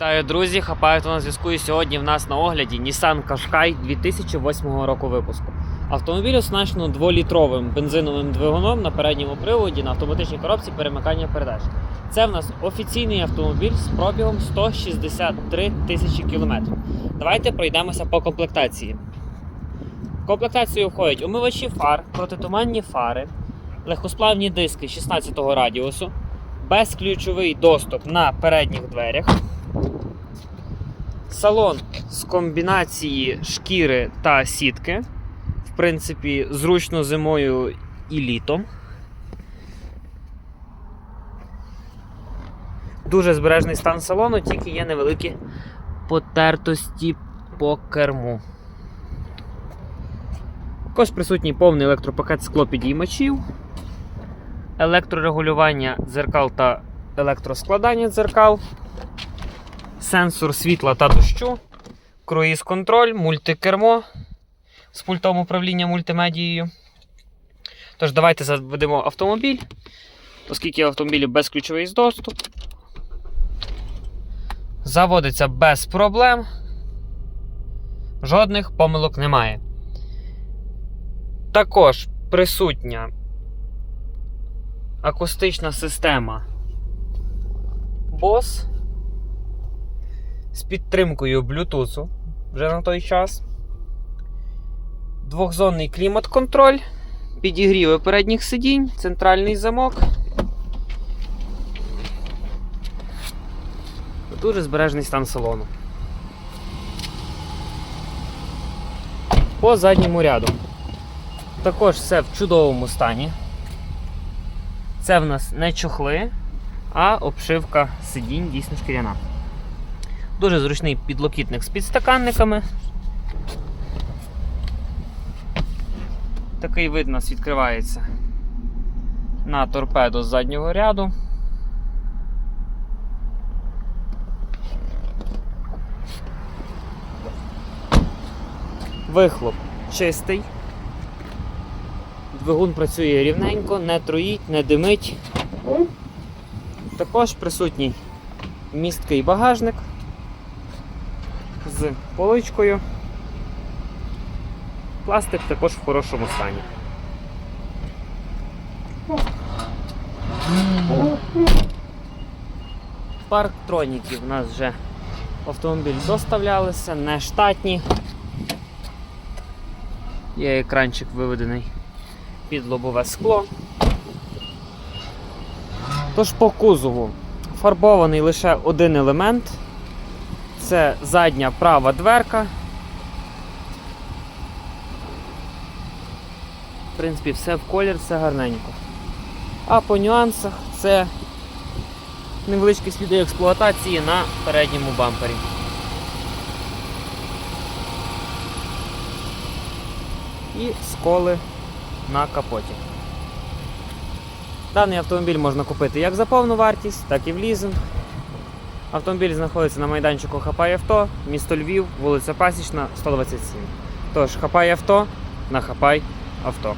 Вітаю, друзі! Хапають на зв'язку. І сьогодні в нас на огляді Nissan Qashqai 2008 року випуску. Автомобіль оснащено 2-літровим бензиновим двигуном на передньому приводі на автоматичній коробці перемикання передач. Це в нас офіційний автомобіль з пробігом 163 тисячі кілометрів. Давайте пройдемося по комплектації. В комплектацію входять умивачі фар, протитуманні фари, легкосплавні диски 16 го радіусу, безключовий доступ на передніх дверях. Салон з комбінації шкіри та сітки. В принципі, зручно зимою і літом. Дуже збережний стан салону, тільки є невеликі потертості по керму. Також присутній повний електропакет склопідіймачів, електрорегулювання дзеркал та електроскладання дзеркал сенсор світла та дощу, круїз контроль, мультикермо з пультом управління мультимедією. Тож, давайте заведемо автомобіль, оскільки в автомобілі безключовий доступ. Заводиться без проблем. Жодних помилок немає. Також присутня акустична система BOSE з підтримкою Bluetooth вже на той час. Двохзонний клімат-контроль, підігріви передніх сидінь, центральний замок. Дуже збережний стан салону. По задньому ряду. Також все в чудовому стані. Це в нас не чохли, а обшивка сидінь дійсно шкіряна. Дуже зручний підлокітник з підстаканниками. Такий вид у нас відкривається на торпедо з заднього ряду. Вихлоп чистий. Двигун працює рівненько, не троїть, не димить. Також присутній місткий багажник з поличкою. Пластик також в хорошому стані. Парктроніки в нас вже автомобіль доставлялися, не штатні. Є екранчик виведений під лобове скло. Тож по кузову фарбований лише один елемент. Це задня права дверка. В принципі, все в колір, все гарненько. А по нюансах це невеличкі сліди експлуатації на передньому бампері. І сколи на капоті. Даний автомобіль можна купити як за повну вартість, так і в лізинг. Автомобіль знаходиться на майданчику Хапай Авто, місто Львів, вулиця Пасічна, 127. Тож, Хапай Авто на Хапай Авто.